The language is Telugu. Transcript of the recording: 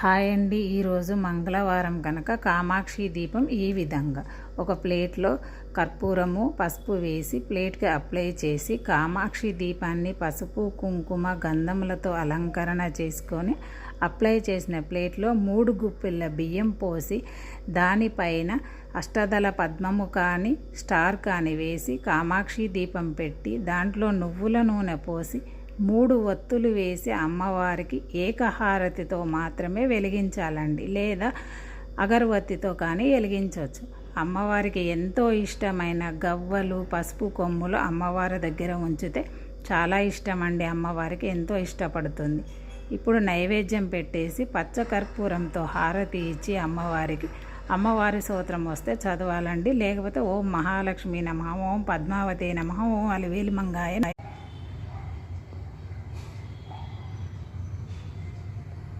హాయ్ అండి. ఈరోజు మంగళవారం కనుక కామాక్షి దీపం ఈ విధంగా. ఒక ప్లేట్లో కర్పూరము పసుపు వేసి ప్లేట్కి అప్లై చేసి కామాక్షి దీపాన్ని పసుపు కుంకుమ గంధములతో అలంకరణ చేసుకొని అప్లై చేసిన ప్లేట్లో మూడు గుప్పిళ్ళ బియ్యం పోసి దానిపైన అష్టదళ పద్మము కానీ స్టార్ కానీ వేసి కామాక్షి దీపం పెట్టి దాంట్లో నువ్వుల నూనె పోసి మూడు ఒత్తులు వేసి అమ్మవారికి ఏకహారతితో మాత్రమే వెలిగించాలండి. లేదా అగరవత్తితో కానీ వెలిగించవచ్చు. అమ్మవారికి ఎంతో ఇష్టమైన గవ్వలు పసుపు కొమ్ములు అమ్మవారి దగ్గర ఉంచితే చాలా ఇష్టం అండి అమ్మవారికి ఎంతో ఇష్టపడుతుంది. ఇప్పుడు నైవేద్యం పెట్టేసి పచ్చకర్పూరంతో హారతి ఇచ్చి అమ్మవారికి అమ్మవారి సూత్రం వస్తే చదవాలండి. లేకపోతే ఓం మహాలక్ష్మి నమ ఓం పద్మావతి నమ ఓం అలివేలి మంగాయ